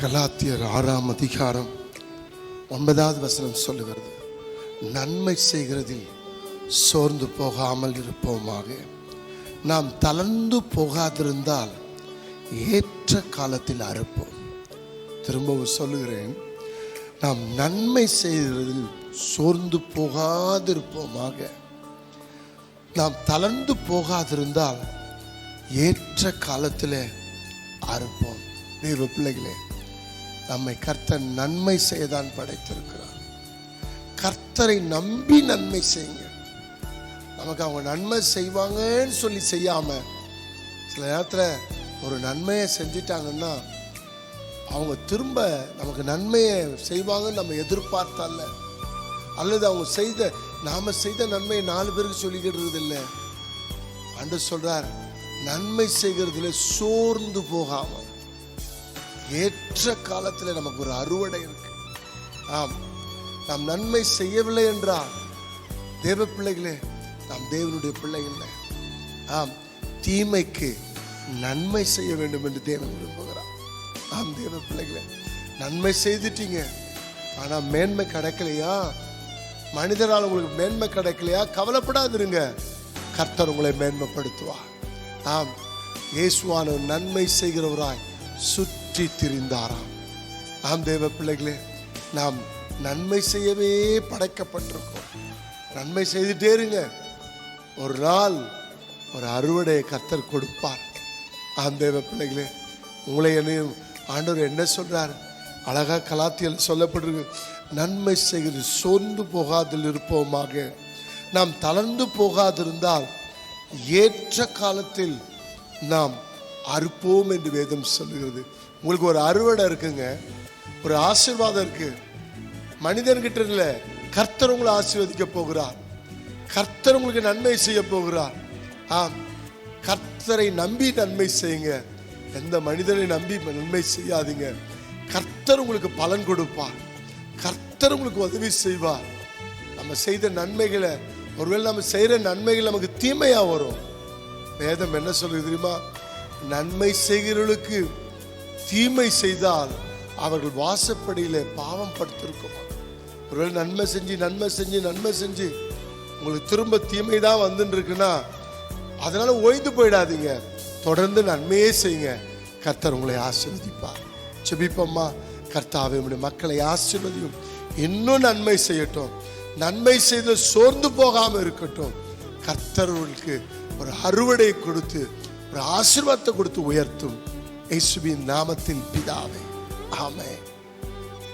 கலாத்தியர் ஆறாம் அதிகாரம் ஒன்பதாவது வசனம் சொல்லுகிறது. நன்மை செய்கிறதில் சோர்ந்து போகாமல் இருப்போமாக. நாம் தளர்ந்து போகாதிருந்தால் ஏற்ற காலத்தில் அறுப்போம். திரும்பவும் சொல்லுகிறேன் நாம் நன்மை செய்கிறதில் சோர்ந்து போகாதிருப்போமாக. நாம் தளர்ந்து போகாதிருந்தால் ஏற்ற காலத்தில் அறுப்போம். தெய்வ பிள்ளைகளே நம்மை கர்த்தர் நன்மை செய்யதான் படைத்திருக்கிறார். கர்த்தரை நம்பி நன்மை செய்யுங்க. நமக்கு அவங்க நன்மை செய்வாங்கன்னு சொல்லி செய்யாம சில நேரத்தில் ஒரு நன்மையை செஞ்சிட்டாங்கன்னா அவங்க திரும்ப நமக்கு நன்மையை செய்வாங்கன்னு நம்ம எதிர்பார்த்தால அல்லது அவங்க செய்த நாம செய்த நன்மையை நாலு பேருக்கு சொல்லிக்கிட்டு இல்லை அன்று சொல்கிறார் நன்மை செய்கிறதுல சோர்ந்து போகாமல் ஏற்ற காலத்தில் நமக்கு ஒரு அறுவடை இருக்கு. ஆம் நாம் நன்மை செய்யவில்லை என்றால் தேவ பிள்ளைகளே நாம் தேவனுடைய பிள்ளை இல்லை. ஆம் தீமைக்கு நன்மை செய்ய வேண்டும் என்று தேவன் விரும்புகிறார். ஆம் தேவ பிள்ளைகளே நன்மை செய்துட்டீங்க ஆனா மேன்மை கிடைக்கலையா? மனிதரால் உங்களுக்கு மேன்மை கிடைக்கலையா? கவலைப்படாதிருங்க. கர்த்தர் உங்களை மேன்மைப்படுத்துவார். ஆம் இயேசுவான நன்மை செய்கிறவராய் சுற்றி திரிந்தாராம் ஆம் தேவ பிள்ளைகளே நாம் நன்மை செய்யவே படைக்கப்பட்டிருக்கோம் நன்மை செய்துட்டே இருங்க. ஒரு நாள் ஒரு அறுவடையை கத்தர் கொடுப்பார். ஆம் தேவ பிள்ளைகளே உங்களை என்னையும் ஆண்டவர் என்ன சொல்றார்? அழகாக கலாத்தியில் சொல்லப்பட்டிருக்கு நன்மை செய்து சோர்ந்து போகாதில் இருப்போமாக. நாம் தளர்ந்து போகாதிருந்தால் ஏற்ற காலத்தில் நாம் அறுப்போம் என்று வேதம் சொல்லுகிறது. உங்களுக்கு ஒரு அறுவடை இருக்குங்க. ஒரு ஆசீர்வாதம் இருக்கு. மனிதன்கிட்ட இல்லை கர்த்தர் உங்களை ஆசீர்வதிக்க போகிறார். கர்த்தர் உங்களுக்கு நன்மை செய்ய போகிறார். ஆம். கர்த்தரை நம்பி நன்மை செய்யுங்க. எந்த மனிதனை நம்பி நன்மை செய்யாதீங்க. கர்த்தர் உங்களுக்கு பலன் கொடுப்பார். கர்த்தர் உங்களுக்கு உதவி செய்வார். நம்ம செய்த நன்மைகளை ஒருவேளை நம்ம செய்கிற நன்மைகள் நமக்கு தீமையாக வரும். வேதம் என்ன சொல்லுது தெரியுமா? நன்மை செய்கிறவர்களுக்கு தீமை செய்தால் அவர்கள் வாசப்படியில பாவம் படுத்திருக்குமா? ஒருவேளை நன்மை செஞ்சு நன்மை செஞ்சு நன்மை செஞ்சு உங்களுக்கு திரும்ப தீமை தான் வந்துன்னு இருக்குன்னா அதனால ஓய்ந்து போயிடாதீங்க. தொடர்ந்து நன்மையே செய்யுங்க. கர்த்தர் உங்களை ஆசீர்வதிப்பார். செபிப்பம்மா கர்த்தாவே உடைய மக்களை ஆசீர்வதியும். இன்னும் நன்மை செய்யட்டும். நன்மை செய்து சோர்ந்து போகாமல் இருக்கட்டும். கர்த்தர்களுக்கு ஒரு அறுவடை கொடுத்து ஒரு ஆசீர்வாதத்தை கொடுத்து உயர்த்தும். இயேசுவின் நாமத்தில் பிதாவே. ஆமே